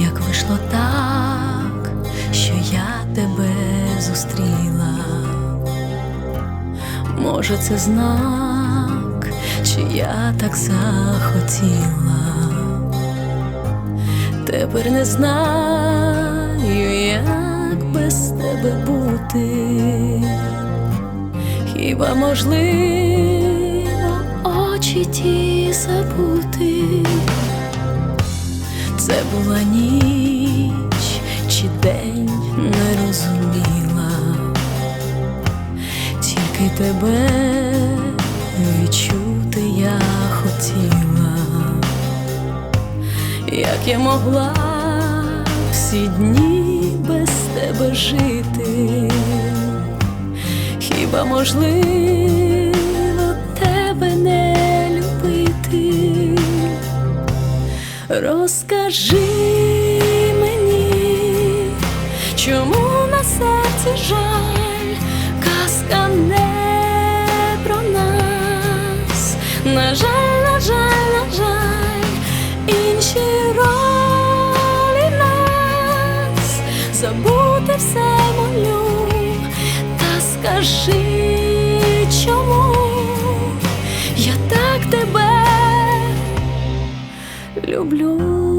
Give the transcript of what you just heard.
як вийшло так, що я тебе зустріла. Може, це знак, чи я так захотіла. Тепер не знаю, як без тебе бути. Хіба можливо очі ті забути? Це була ніч чи день не розуміла, тільки тебе відчути я хотіла, як я могла всі дні без тебе жити, хіба можливо Розкажи мені, чому на серці жаль, казка не про нас, на жаль, на жаль, на жаль, інші ролі нас, забути все молю, та скажи, люблю.